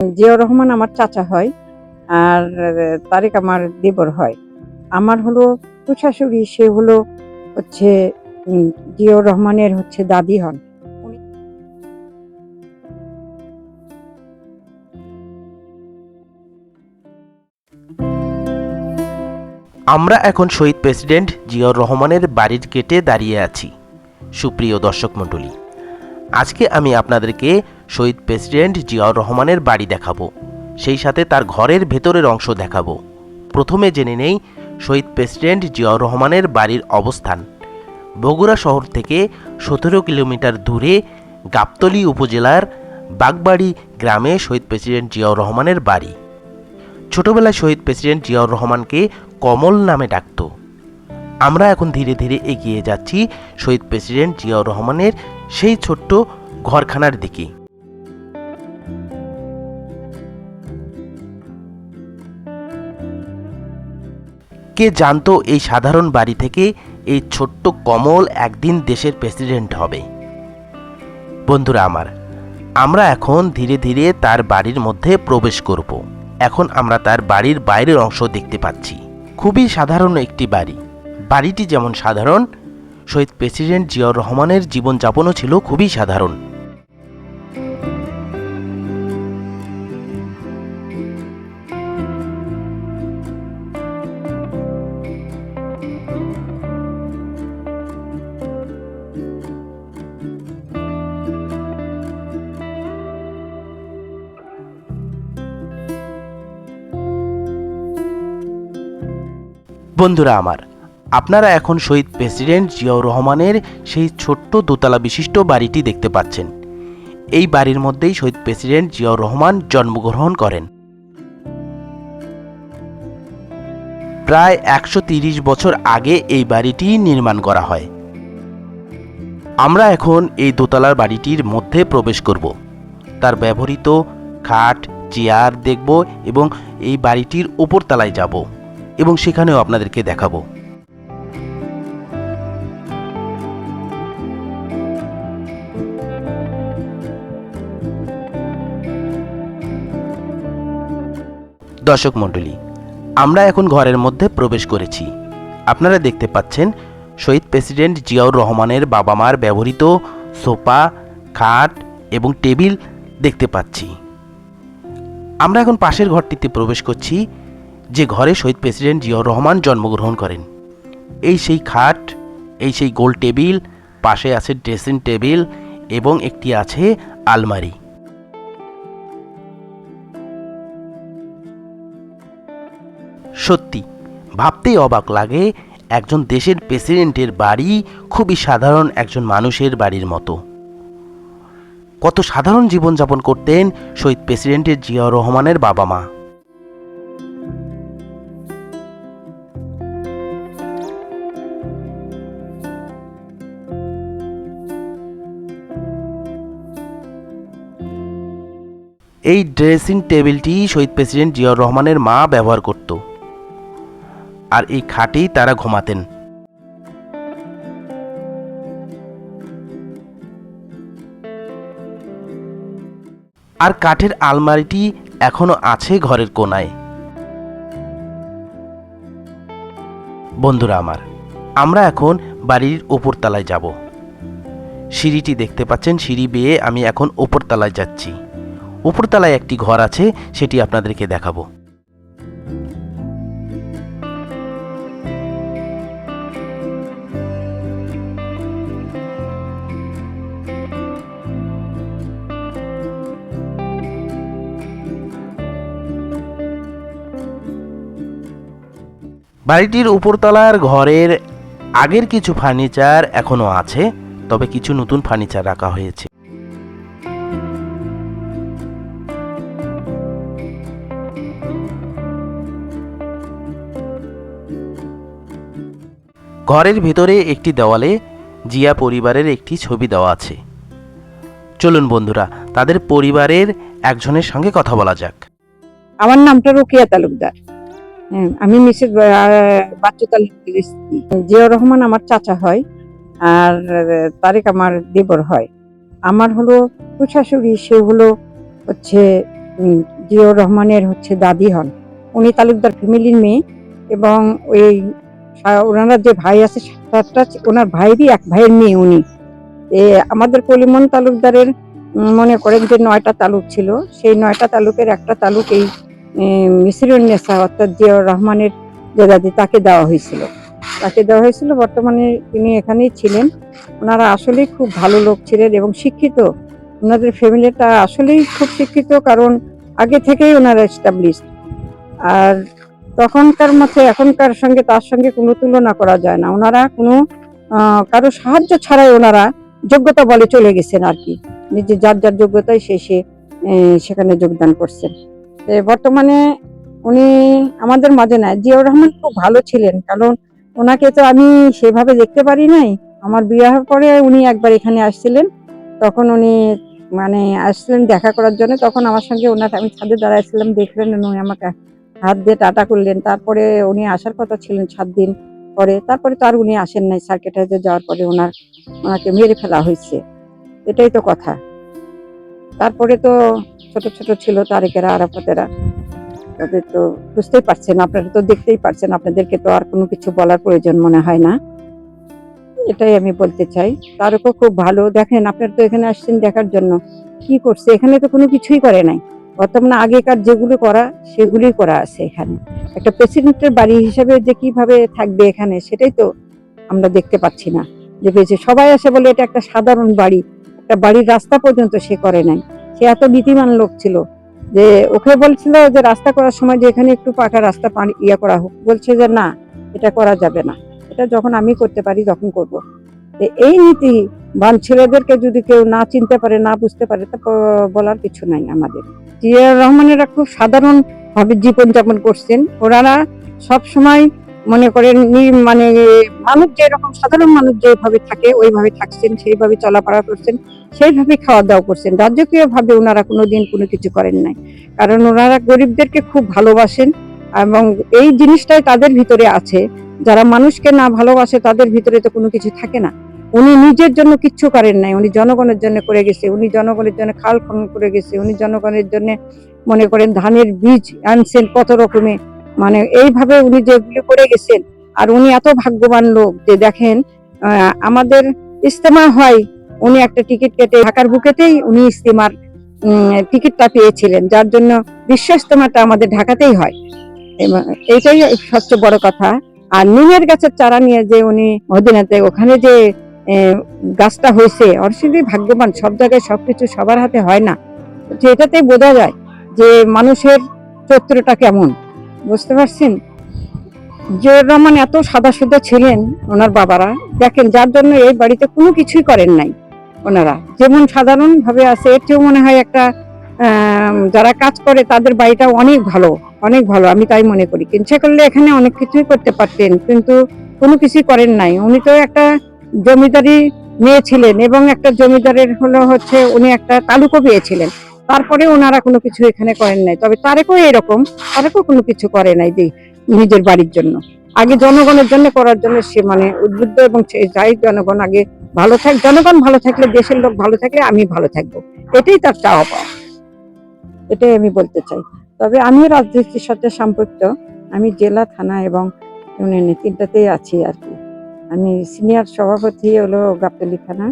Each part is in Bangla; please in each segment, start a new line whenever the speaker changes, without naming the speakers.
জিয়াউর রহমান আমার চাচা হয় আর তারেক আমার দেবর হয়। আমার হলো শাশুড়ি সে হলো হচ্ছে জিয়াউর রহমানের হচ্ছে দাদি হন।
আমরা এখন শহীদ প্রেসিডেন্ট জিয়াউর রহমানের বাড়ির গেটে দাঁড়িয়ে আছি। সুপ্রিয় দর্শক মণ্ডলী, আজকে আমি আপনাদেরকে শহীদ প্রেসিডেন্ট জিয়াউর রহমানের বাড়ি দেখাবো। সেই সাথে তার ঘরের ভেতরের অংশ দেখাবো। প্রথমে জেনে নেই শহীদ প্রেসিডেন্ট জিয়াউর রহমানের বাড়ির অবস্থান। বগুড়া শহর থেকে সতেরো কিলোমিটার দূরে গাবতলী উপজেলার বাগবাড়ি গ্রামে শহীদ প্রেসিডেন্ট জিয়াউর রহমানের বাড়ি। ছোটবেলায় শহীদ প্রেসিডেন্ট জিয়াউর রহমানকে কমল নামে ডাকত। আমরা এখন ধীরে ধীরে এগিয়ে যাচ্ছি শহীদ প্রেসিডেন্ট জিয়াউর রহমানের সেই ছোট্ট ঘরখানার দিকে। কে জানতো এই সাধারণ বাড়ি থেকে এই ছোট্ট কমল একদিন দেশের প্রেসিডেন্ট হবে? বন্ধুরা আমার, আমরা এখন ধীরে ধীরে তার বাড়ির মধ্যে প্রবেশ করব। এখন আমরা তার বাড়ির বাইরের অংশ দেখতে পাচ্ছি। খুবই সাধারণ একটি বাড়ি। বাড়িটি যেমন সাধারণ, শহীদ প্রেসিডেন্ট জিয়াউর রহমানের জীবনযাপনও ছিল খুবই সাধারণ। বন্ধুরা আমার, আপনারা এখন শহীদ প্রেসিডেন্ট জিয়াউর রহমানের সেই ছোট্ট দোতলা বিশিষ্ট বাড়িটি দেখতে পাচ্ছেন। এই বাড়ির মধ্যেই শহীদ প্রেসিডেন্ট জিয়াউর রহমান জন্মগ্রহণ করেন। প্রায় একশো বছর আগে এই বাড়িটি নির্মাণ করা হয়। আমরা এখন এই দোতলার বাড়িটির মধ্যে প্রবেশ করব। তার ব্যবহৃত খাট, চেয়ার দেখব এবং এই বাড়িটির উপর তলায় যাব। এবং সেখানেও আপনাদেরকে দেখাবো। দর্শক মণ্ডলী, আমরা এখন ঘরের মধ্যে প্রবেশ করেছি। আপনারা দেখতে পাচ্ছেন শহীদ প্রেসিডেন্ট জিয়াউর রহমানের বাবা মার ব্যবহৃত সোফা, খাট এবং টেবিল দেখতে পাচ্ছি। আমরা এখন পাশের ঘরটিতে প্রবেশ করছি যে ঘরে শহীদ প্রেসিডেন্ট জিয়াউর রহমান জন্মগ্রহণ করেন। এই সেই খাট, এই সেই গোল টেবিল, পাশে আছে ড্রেসিং টেবিল এবং একটি আছে আলমারি। সত্যি, ভাবতেই অবাক লাগে একজন দেশের প্রেসিডেন্টের বাড়ি খুবই সাধারণ একজন মানুষের বাড়ির মতো। কত সাধারণ জীবনযাপন করতেন শহীদ প্রেসিডেন্টের জিয়াউর রহমানের বাবা মা এই ড্রেসিং টেবিলটি শহীদ প্রেসিডেন্ট জিয়াউর রহমানের মা ব্যবহার করত। আর এই খাটেই তারা ঘুমাতেন। আর কাঠের আলমারিটি এখনও আছে ঘরের কোনায়। বন্ধুরা আমার, আমরা এখন বাড়ির ওপর তলায় যাব। সিঁড়িটি দেখতে পাচ্ছেন, সিঁড়ি বেয়ে আমি এখন ওপর তলায় যাচ্ছি। উপরতলায় একটি ঘর আছে, সেটি আপনাদেরকে দেখাবো। বাড়িটির উপরতলার ঘরের আগের কিছু ফার্নিচার এখনও আছে, তবে কিছু নতুন ফার্নিচার রাখা হয়েছে। ঘরের ভেতরে একটি দেওয়ালে জিয়া পরিবারের একটি ছবি দেওয়া আছে। চলুন বন্ধুরা তাদের পরিবারের একজনের সঙ্গে কথা বলা যাক।
আমার নামটা রোকিয়া তালুকদার। হ্যাঁ, আমি মিসেস বাচ্চু তালুকদার স্ত্রী। জিয়াউর রহমান আমার চাচা হয় আর তারেক আমার দেবর হয়। আমার হলো শাশুড়ি সে হলো হচ্ছে জিয়াউর রহমানের হচ্ছে দাদি হন। উনি তালুকদার ফ্যামিলির মেয়ে এবং ওই ওনারা যে ভাই আছে ওনার ভাইয়েরই এক ভাইয়ের মেয়ে উনি। আমাদের কলিমন তালুকদারের মনে করেন যে নয়টা তালুক ছিল। সেই নয়টা তালুকের একটা তালুক এই মিসিরুন নেসা, অর্থাৎ জিয়াউর রহমানের যে দাদি তাকে দেওয়া হয়েছিল। তাকে দেওয়া হয়েছিল। বর্তমানে তিনি এখানেই ছিলেন। ওনারা আসলেই খুব ভালো লোক ছিলেন এবং শিক্ষিত। ওনাদের ফ্যামিলিটা আসলেই খুব শিক্ষিত, কারণ আগে থেকেই ওনারা এস্টাবলিশ আর তখনকার মধ্যে, এখনকার সঙ্গে, তার সঙ্গে কোনো তুলনা করা যায় না। ওনারা কোনো কারও সাহায্য ছাড়াই ওনারা যোগ্যতা বলে চলে গেছেন আর কি। নিজে যার যার যোগ্যতায় সে সে সেখানে যোগদান করছেন বর্তমানে উনি আমাদের মাঝে নাই। জিয়াউর রহমান খুব ভালো ছিলেন, কারণ ওনাকে তো আমি সেভাবে দেখতে পারি নাই। আমার বিবাহের পরে উনি একবার এখানে আসছিলেন। তখন উনি মানে আসছিলেন দেখা করার জন্য। তখন আমার সঙ্গে ওনার, আমি ছাদে দাঁড়াইছিলাম, দেখলেন উনি আমাকে হাত দিয়ে টাটা করলেন। তারপরে উনি আসার কথা ছিলেন সাত দিন পরে। তারপরে তো আর উনি আসেন নাই সার্কিট হাউসে যাওয়ার পরে ওনার, ওনাকে মেরে ফেলা হয়েছে। এটাই তো কথা। তারপরে তো ছোট ছোট ছিল তারেকেরা, আরাফাতেরা। তাদের তো বুঝতেই পারছেন, আপনারা তো দেখতেই পারছেন, আপনাদেরকে তো আর কোনো কিছু বলার প্রয়োজন মনে হয় না। এটাই আমি বলতে চাই। তারকও খুব ভালো। দেখেন, আপনারা তো এখানে আসছেন দেখার জন্য। কি করছে? এখানে তো কোনো কিছুই করে নাই। বর্তমানে আগেকার যেগুলো করা, সেগুলোই করা আছে এখানে। একটা প্রেসিডেন্টের বাড়ি হিসাবে যে কীভাবে থাকবে এখানে, সেটাই তো আমরা দেখতে পাচ্ছি না। যে পেয়েছে সবাই আসে বলে এটা একটা সাধারণ বাড়ি, একটা বাড়ির রাস্তা পর্যন্ত সে করে নাই। সে এত নীতিমান লোক ছিল যে ওকে বলছিল যে রাস্তা করার সময় যে এখানে একটু পাকা রাস্তা ইয়ে করা হোক। বলছে যে না, এটা করা যাবে না। এটা যখন আমি করতে পারি, তখন করব। এই নীতি বান ছেলেদেরকে যদি কেউ না চিনতে পারে, না বুঝতে পারে, তা বলার কিছু নাই আমাদের। জিয়াউর রহমানেরা খুব সাধারণ ভাবে জীবনযাপন করছেন। ওনারা সব সময় মনে করেন মানে মানুষ যেরকম সাধারণ মানুষ যেভাবে থাকে, ওইভাবে থাকছেন, সেইভাবে চলাফেরা করছেন, সেইভাবে খাওয়া দাওয়া করছেন। রাজকীয় ভাবে ওনারা কোনোদিন কোনো কিছু করেন নাই। কারণ ওনারা গরিবদেরকে খুব ভালোবাসেন এবং এই জিনিসটাই তাদের ভিতরে আছে। যারা মানুষকে না ভালোবাসে, তাদের ভিতরে তো কোনো কিছু থাকে না। উনি নিজের জন্য কিচ্ছু করেন নাই, উনি জনগণের জন্য করে গেছে, উনি জনগণের জন্য খাল খনন করে গেছে, উনি জনগণের জন্য মনে করেন ধানের বীজ আনছেন কত রকমে। মানে এইভাবে উনি যেগুলো করে গেছেন, আর উনি এত ভাগ্যবান লোক যে দেখেন আমাদের ইস্তেমা হয়, উনি একটা টিকিট কেটে ঢাকার বুকেতেই উনি ইস্তেমার টিকিটটা পেয়েছিলেন, যার জন্য বিশ্ব ইস্তেমাটা আমাদের ঢাকাতেই হয়। এইটাই সবচেয়ে বড় কথা। আর নিমের গাছের চারা নিয়ে যে উনি মদিনাতে ওখানে যে গাছটা হয়েছে অবশ্যই ভাগ্যবান, সব জায়গায় সব কিছু সবার হাতে হয় না। যে এটাতেই বোঝা যায় যে মানুষের চরিত্রটা কেমন। বুঝতে পারছেন? জিয়র রহমান এত সাদা সুদা ছিলেন ওনার বাবারা। দেখেন, যার জন্য এই বাড়িতে কোনো কিছুই করেন নাই ওনারা। যেমন সাধারণ ভাবে আছে, এর চেয়েও মনে হয় একটা যারা কাজ করে তাদের বাড়িটা অনেক ভালো অনেক ভালো, আমি তাই মনে করি। ইচ্ছে করলে এখানে অনেক কিছুই করতে পারতেন, কিন্তু কোনো কিছুই করেন নাই। উনি তো একটা জমিদারি মেয়ে ছিলেন এবং একটা জমিদারের হলো হচ্ছে উনি একটা তালুকও পেয়েছিলেন। তারপরে ওনারা কোনো কিছু এখানে করেন নাই। তবে তারেকও এরকম তারেকও কোনো কিছু করে নাই যে নিজের বাড়ির জন্য। আগে জনগণের জন্য করার জন্য সে মানে উদ্বুদ্ধ এবং চাই জনগণ আগে ভালো থাক, জনগণ ভালো থাকলে, দেশের লোক ভালো থাকলে আমি ভালো থাকব। এটাই তার চাওয়া পাওয়া। এটাই আমি বলতে চাই। তবে আমিও রাজনীতির সাথে সম্পৃক্ত। আমি জেলা, থানা এবং ইউনিয়নে তিনটাতেই আছি আর কি। আমি সিনিয়র সভাপতি হলো গাবতলি থানা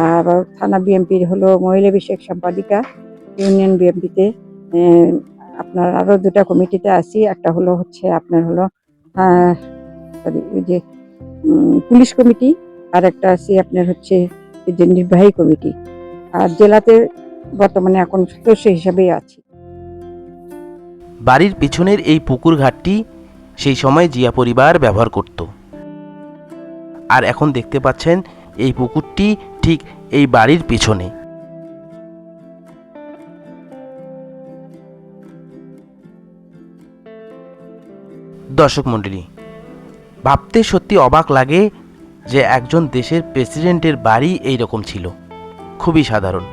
আর থানা বিএমপির হলো মহিলা বিষয়ক সম্পাদিকা ইউনিয়ন বিএমপিতে আপনার আরও দুটা কমিটিতে আছি একটা হলো হচ্ছে আপনার হলো sorry, ওই যে পুলিশ কমিটি আর একটা আছে আপনার হচ্ছে যে নির্বাহী কমিটি আর জেলাতে বর্তমানে এখন সদস্য হিসাবেই আছি।
বাড়ির পিছনের এই পুকুর ঘাটটি সেই সময় জিয়া পরিবার ব্যবহার করত। আর এখন দেখতে পাচ্ছেন এই পুকুরটি ঠিক এই বাড়ির পিছনে। দর্শক মণ্ডলী ভাবতে সত্যি অবাক লাগে যে একজন দেশের প্রেসিডেন্টের বাড়ি এই রকম ছিল। খুবই সাধারণ,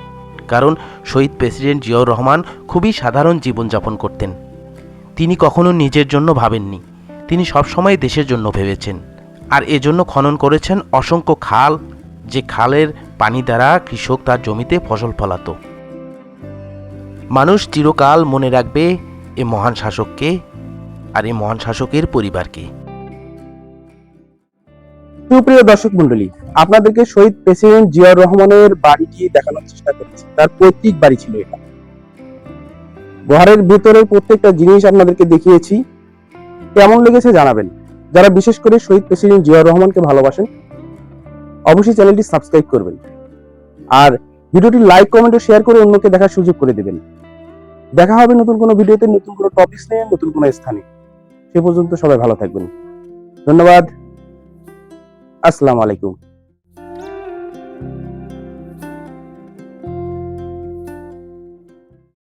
কারণ শহীদ প্রেসিডেন্ট জিয়াউর রহমান খুবই সাধারণ জীবনযাপন করতেন। তিনি কখনো নিজের জন্য ভাবেননি, তিনি সবসময় দেশের জন্য ভেবেছেন। আর এজন্য খনন করেছেন অসংখ্য খাল, যে খালের পানি দ্বারা কৃষক তার জমিতে ফসল ফলাতো। মানুষ চিরকাল মনে রাখবে এ মহান শাসককে আর এই মহান শাসকের পরিবারকে।
সুপ্রিয় দর্শক মন্ডলী আপনাদেরকে শহীদ প্রেসিডেন্ট জিয়াউর রহমানের বাড়িটি দেখানোর চেষ্টা করেছি। তার পৈতৃক বাড়ি ছিল এটা। ঘরের ভিতরের প্রত্যেকটা জিনিস আপনাদেরকে দেখিয়েছি। কেমন লেগেছে জানাবেন। যারা বিশেষ করে শহীদ প্রেসিডেন্ট জিয়াউর রহমানকে ভালোবাসেন, অবশ্যই চ্যানেলটি সাবস্ক্রাইব করবেন। আর ভিডিওটি লাইক, কমেন্ট ও শেয়ার করে অন্যকে দেখার সুযোগ করে দেবেন। দেখা হবে নতুন কোনো ভিডিওতে, নতুন কোনো টপিক নিয়ে, নতুন কোনো স্থানে। সে পর্যন্ত সবাই ভালো থাকবেন। ধন্যবাদ। আসসালামু আলাইকুম।